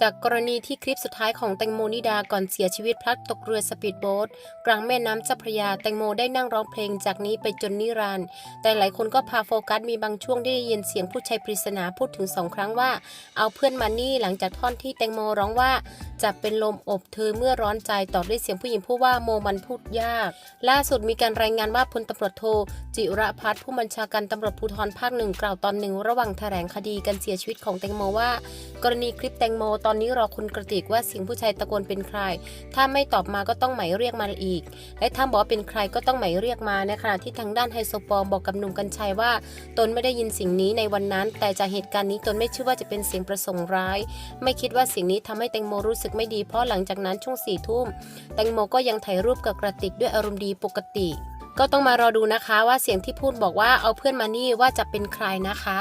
จากกรณีที่คลิปสุดท้ายของแตงโมนิดาก่อนเสียชีวิตพลัดตกเรือสปีดโบ๊ทกลางแม่น้ำเจ้าพระยาแตงโมได้นั่งร้องเพลงจากนี้ไปจนนิรันดร์แต่หลายคนก็พาโฟกัสมีบางช่วงได้ยินเสียงผู้ชายปริศนาพูดถึงสองครั้งว่า เอาเพื่อนมานี่หลังจากท่อนที่แตงโมร้องว่า จะเป็นลมอบเธอเมื่อร้อนใจต่อด้วยเสียงผู้หญิงพูดว่าโมมันพูดยาก ล่าสุดมีการรายงานว่าพลตำรวจโท จิรพัฒน์ผู้บัญชาการตำรวจภูธรภาคหนึ่งกล่าวตอนหนึ่ง ระหว่างแถลงคดีการเสียชีวิตของแตงโมว่า กรณีคลิปแตงโมตอนนี้รอคุณกระติกว่าเสียงผู้ชายตะโกนเป็นใคร ถ้าไม่ตอบมาก็ต้องหมายเรียกมาอีก และถ้าบอกเป็นใครก็ต้องหมายเรียกมาในขณะที่ทางด้านไฮโซปอลบอกกับหนุ่มกัญชัยว่า ตนไม่ได้ยินสิ่งนี้ในวันนั้น แต่จากเหตุการณ์นี้ตนไม่เชื่อว่าจะเป็นเสียงประสงค์ร้าย ไม่คิดว่าสิ่งนี้ทำให้แตงโมรู้สึกไม่ดีเพราะหลังจากนั้นช่วงสี่ทุ่มแตงโมก็ยังถ่ายรูปกับกระติกด้วยอารมณ์ดีปกติ ก็ต้องมารอดูนะคะว่าเสียงที่พูดบอกว่าเอาเพื่อนมานี่ว่าจะเป็นใครนะคะ